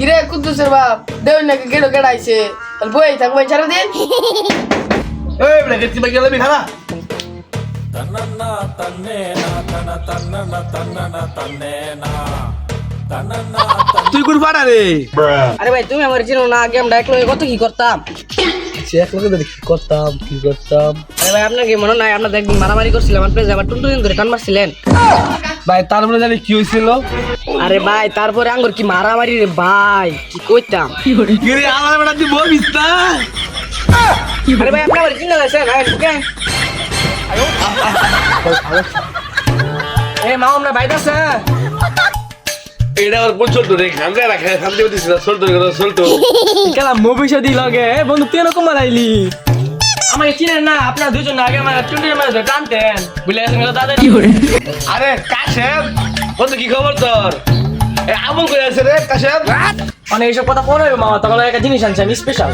কিরে কুদ্দুসের বাপ? দেউ নাকি গেড়ো গেড়াইছে? তাহলে বই থাকব সারাদিন এই বেটা গেছি খানা তুই কোন পাড়া রে? আরে ভাই তুমি আমার চিনো না গেম একলো কত কি করতাম? সে এক লোকে কি করতাম কি করতাম? আরে ভাই আপনার কি মনে নাই? আপনার একদিন মারামারি করছিলাম আপনি আবার টুনটুন ধরে টান মারছিলেন। ভাই তার মানে জানি কি হয়েছিল? আরে ভাই তারপরে আঙ্গুর কি মারামারি রে ভাই কি কইতাম? কি রে আমার বেটা তুই বলিস না? আরে ভাই আপনার চিন্তা লাগছে ভাই ঢুকে এ মা আমরা বাইরে আছে এটা আর কোন চলতো রে খামকে রাখে খামতে দিছিস চলতো চলতো। কেলা মুভি দি লগে বন্ধু তুই এরকম মারাইলি। আমাকে চিনেন না আপনার দুজন আগে আমার টুনটুন মারে ধরে টানতেন। বুঝলে গেছেন দাদা কি করে? আরে কাশেম বন্ধু কি খবর তোর? এ আমল করে আছে রে কাশেম। মানে এইসব কথা মামা তখন একটা জিনিস আনছি আমি স্পেশাল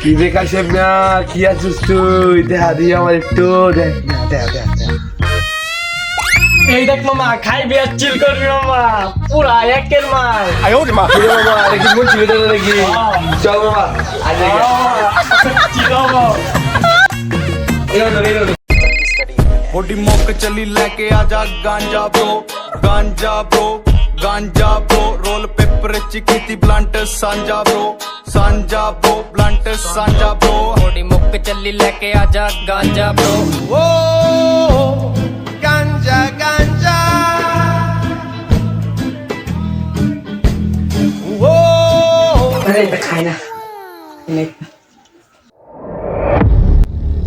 কি রে কাশেম না কি আছিস তুই? দেখা দিই আমার একটু দেখ দেখ দেখ। এই দেখ মামা খাইবি गांजा ब्रो गांजा ब्रो गांजा ब्रो रोल पेपर चिकी ब्लंट सांझा ब्रो सांझा ब्रो ब्लंट सांझा ब्रो। बॉडी मौके चली लेके आजा गांजा ब्रो। ओ गांजा गांजा। এটা খাই না।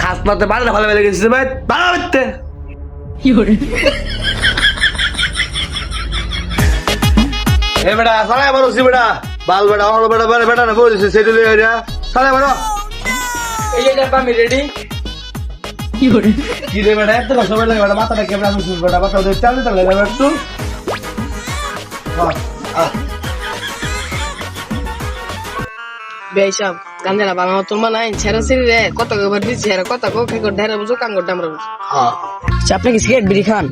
খাস মারতে পারে না ভালো বেলে গেছিস ভাই। ভালো করতে এ বেটা সালাই মারো সি বেটা। বাল বেটা আমার বেটা বেটা বেটা না বলছিস সেটা লই আইরা। সালাই মারো। এই যে দেখো আমি রেডি কি রে বেটা এত কষ্ট লাগে বেটা মাথাটা কেমন আছে বেটা? মাথা দিয়ে চালু চালু লাগে একটু। আহ, বেশাব গাঞ্জানা বাংলা তোর মা নাই ছেড়া ছেড়ে রে কত কবার দিচ্ছি ছেড়া কত কো কি করে ঢেরা বুঝো কাঙ্গর ডামরা বুঝো। আহ। আচ্ছা, আপনি কি সিগারেট বিড়ি খান?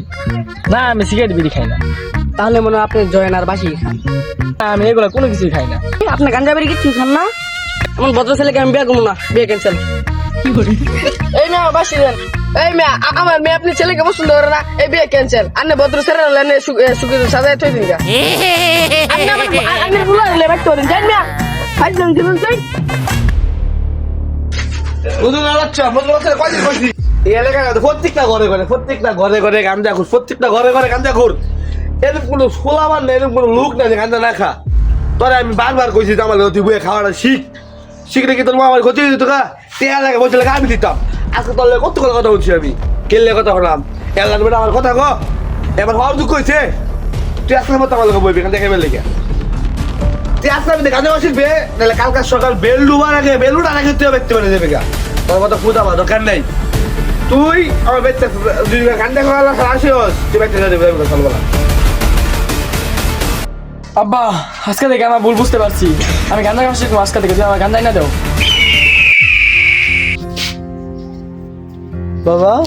না আমি সিগারেট বিড়ি খাই না। তাহলে মনে হয় আপনি জয়েন আর বাসি খান। না, আমি এগুলো কোনো কিছুই খাই না। আপনি গাঞ্জা বিড়ি কিছু খান না? এমন ভদ্র ছেলেকে আমি বিয়ে করব না বিয়ে ক্যান্সেল এই মেয়ে বাসি দেন। এই মেয়ে আমার মেয়ে আপনি ছেলেকে পছন্দ করে না এই বিয়ে ক্যান্সেল আন্নে ভদ্র ছেলে হলে সুখে সাজায় থই দিন গা। আপনি আমার আন্নে বুলা হলে করেন। জান মেয়ে। ফাইজ জন জীবন চাই বুঝুন না বাচ্চা বুঝুন না কয়দিন কইছি এই এলাকায় প্রত্যেকটা ঘরে ঘরে, প্রত্যেকটা ঘরে ঘরে গাঞ্জা খুর, প্রত্যেকটা ঘরে ঘরে গাঞ্জা খুর। এরকম কোনো সোলাবার না, এরকম কোনো লোক না যে গাঞ্জা না তোরে আমি বারবার কইছি যে আমার তুই বইয়ে খাওয়াটা শিখ। শিখলে কি তোর আমার ক্ষতি দিত কা তে এলাকা বলছিল আমি দিতাম। আজকে তোর লগে কত কথা বলছি আমি? কেলে কথা হলাম? বেটা আমার কথা গো এবার হওয়ার দুঃখ হয়েছে তুই আসলে মতো আমার লোক বইবি, এখান থেকে বেলে নাহলে কালকে সকাল বেল ডুবার আগে বেলুর আগে তুই ব্যক্তি যাবে গা। তোর মতো ফুদা বা দরকার নেই। তুই আমার বেচতে দুই গান্ডা খাওয়া আসি তুই ব্যক্তি যাবে না। আব্বা আজকে থেকে আমার ভুল বুঝতে পারছি। আমি গান্দা শিখব আজকে থেকে তুমি আমার গান্দাই না দাও। বাবা?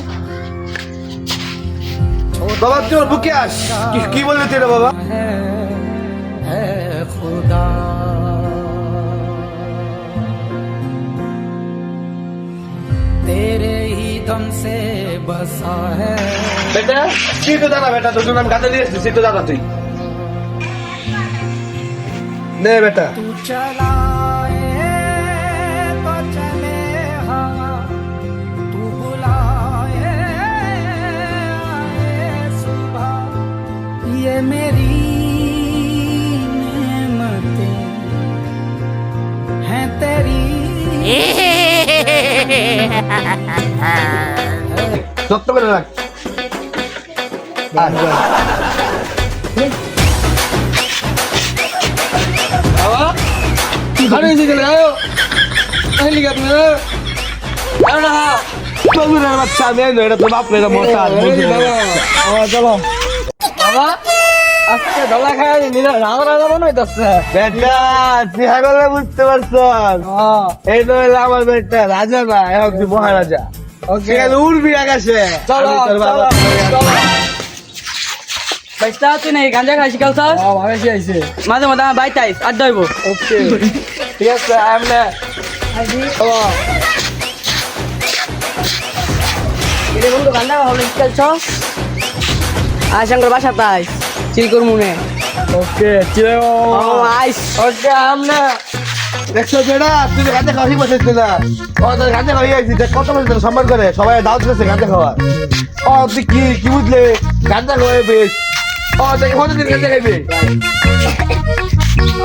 বাবা তুই ওর বুকে আস। কি- কি বললি তুই রে خدا तेरे ही दम से बसा है बेटा सीट तो दादा बेटा तो सुन हम गाते दिए सीट तो दादा तुई ने बेटा तू चलाए तो चले हवा तू बुलाए आए सुबह ये मेरी যত্ন করে রাখ এই যে গেলে আয়ো এই লিগা তুমি আয়ো না বগুড়ার বাচ্চা আমি এটা তো বাপ রে, এটা বুঝলি বাবা চলো বাবা আজকে মনে হইতাছে বেটা বুঝতে পারছ এই তো হলো আমার বেটা রাজা তুই মহারাজা। সেখানে উড়বি আকাশে। চলো আমি তোর বাবা। চলো চলো। তুই না গাঞ্জা খাই শিখাল স্যার ও ভাবে আইছে মাঝে মাঝে আমার বাইতে আইস আড্ডা হইব। ওকে ঠিক আছে ও। এটা বন্ধু আয় বাসা তাই চিল করমু নে। ওকে চিলে ও আইস। ওকে আমনে। দেখছ বেটা তুই গাঁজা খাওয়া ঠিক বসেছিস না? ও তোর গাঁজা খাওয়া গেছিস দেখ কত মানুষ তোর সম্মান করে। সবাই দাওয়াত দিতেছে গাঁজা খাওয়া ও তুই কি কি বুঝলে? গাঁজা খাওয়াই বেশ। ও তুই কত দিন গাঁজা খাইবে?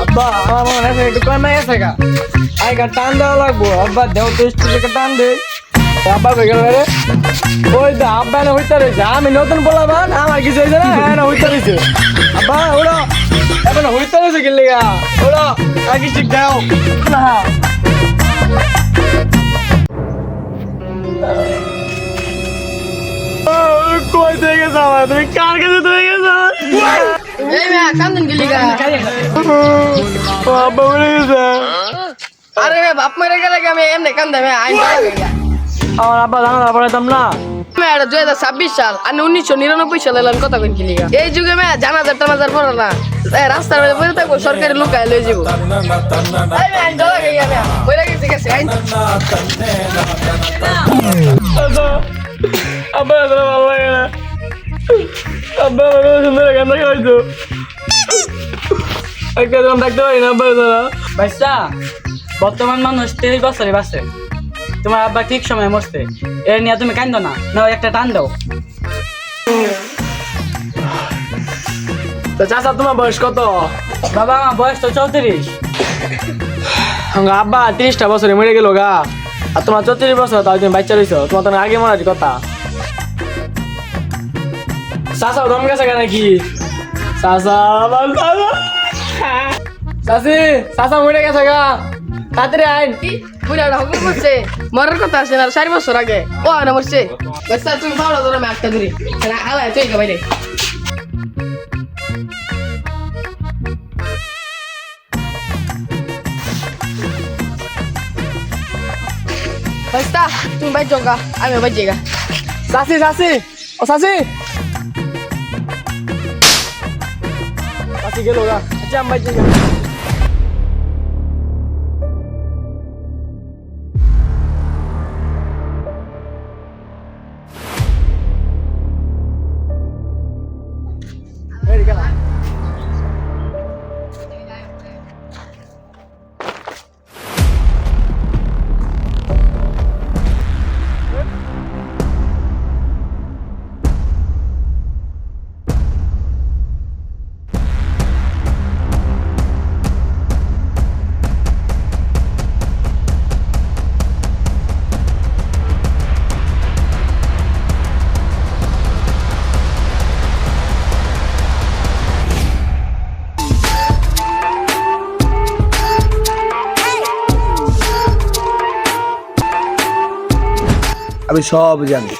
আব্বা আমার মনে হয় একটু কমে গেছে গা। আই গা টান দেওয়া লাগবো। আব্বা দেও তো স্টিকে টান দে। আব্বা হয়ে গেল রে? ওই দা আব্বা না হইতে রয়েছে আমি নতুন বলাবান আমার কিছু হয়েছে না হ্যাঁ না হইতে রয়েছে আব্বা ওরা এখন হইতে রয়েছে কি লেগা? ওরা আগে ঠিক দাও। না কই থেকে গেছে আমার তুমি কার কাছে থেকে গেছো? এই মিয়া কান্দন গেলি গা ও আব্বা মরে গেছে। আরে মে বাপ মরে গেলে কি আমি এমনি কান্দে? মে আইন আমার আব্বা জানা পড়াইতাম না। দুই হাজার ছাব্বিশ সাল। আর উনিশশো নিরানব্বই সালে এলাম কথা কইন কিলি এই যুগে মে জানাজার টানাজার পড়ে না। এ, রাস্তার মধ্যে বসে থাকব সরকারি লুকায় লয়ে যাব এই মে, আইন জ্বালা খাইয়া মে, বইলা গেছে গেছে আইন আব্বা এত ভালো লাগে না। আব্বা আমার সুন্দর গান দেখা একটা দম পারি না আব্বা বর্তমান মানুষ তেইশ বছরে বাঁচে তোমার আব্বা ঠিক সময় মরছে। এর নিয়ে তুমি কান্দো না না একটা টান দাও। তো চাচা তোমার বয়স কত? বাবা আমার বয়স তো চৌত্রিশ। আব্বা তিরিশটা বছরে মরে গেল গা। আর তোমার চৌত্রিশ বছর তাও তুমি বাচ্চা রয়েছো তোমার তো আগে মরার কথা। চাচা দম গেছে কেন কি চাচা আমার চাচি চাচা মরে গেছে গা। তাড়াতাড়ি আইন বুড়াটা হুকুম করছে মরার কথা আছে না, চার বছর আগে। ও না মরছে। বাচ্চা তুমি পাওয়া ধরো, আমি একটা ধরি। আলাই তুই বাইরে। বাচ্চা তুমি বাইর যাও আমি বাইর যাই গা। চাচি চাচি ও চাচি চাচি গেল আচ্ছা আমি বাইরে যাই আমি সব জানি।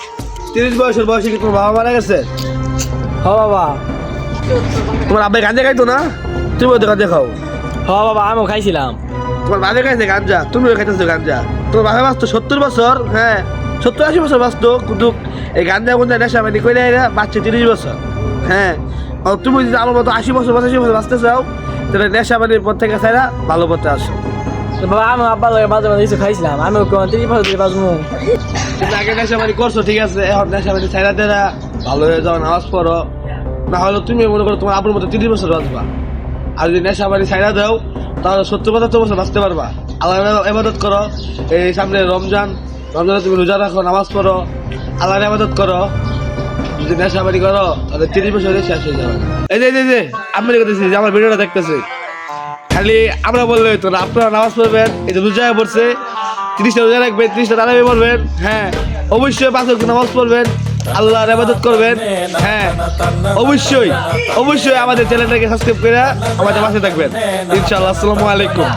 তিরিশ বছর বয়সে কি তোমার বাবা মারা গেছে? হ বাবা। তোমার আব্বাই গাঁজা খাইতো না? তুমি ওদের গাঁজা খাও। হ বাবা আমিও খাইছিলাম। তোমার বাবা খাইছে গাঞ্জা তুমিও খাইতেছো গাঞ্জা। তোমার বাবা বাঁচতো সত্তর বছর হ্যাঁ সত্তর আশি বছর বাঁচতো কিন্তু এই গাঞ্জা গুঞ্জা নেশা মানে কইলে বাচ্চা তিরিশ বছর হ্যাঁ। আর তুমি যদি আমার মতো আশি বছর পঁচাশি বছর বাঁচতে চাও তাহলে নেশা মানে পথ থেকে চাইরা ভালো পথে আসো। বাবা আমি আব্বা মাঝে মাঝে কিছু খাইছিলাম আমিও কোন তিরিশ বছর বাঁচবো। তুমি আগে নেশা মানে করছ ঠিক আছে? এখন নেশা মানে চাইরা দেরা ভালো হয়ে যাও নামাজ পড়ো। না হলে তুমি মনে করো তোমার আপুর মতো তিরিশ বছর বাঁচবা। আর যদি নেশা মানে চাইরা দাও তাহলে সত্তর পঁচাত্তর বছর বাঁচতে পারবা। আল্লাহ এবাদত করো। এই সামনে রমজান রমজানে তুমি রোজা রাখো নামাজ পড়ো। আল্লাহর এবাদত করো। যদি নেশা বাড়ি করো তাহলে তিরিশ বছরে শেষ হয়ে যাবে। এই যে এই যে, আমি দেখতেছি যে আমার ভিডিওটা দেখতেছে। খালি আমরা বললে হইতো না আপনারা নামাজ পড়বেন এই যে রোজা পড়ছে তিরিশটা রোজা রাখবেন ত্রিশটা তারাবি পড়বেন হ্যাঁ অবশ্যই পাঁচ নামাজ পড়বেন, আল্লাহর আবাদত করবেন হ্যাঁ অবশ্যই অবশ্যই আমাদের চ্যানেলটাকে সাবস্ক্রাইব করে আমাদের পাশে থাকবেন। ইনশাআল্লাহ, আসসালামু আলাইকুম।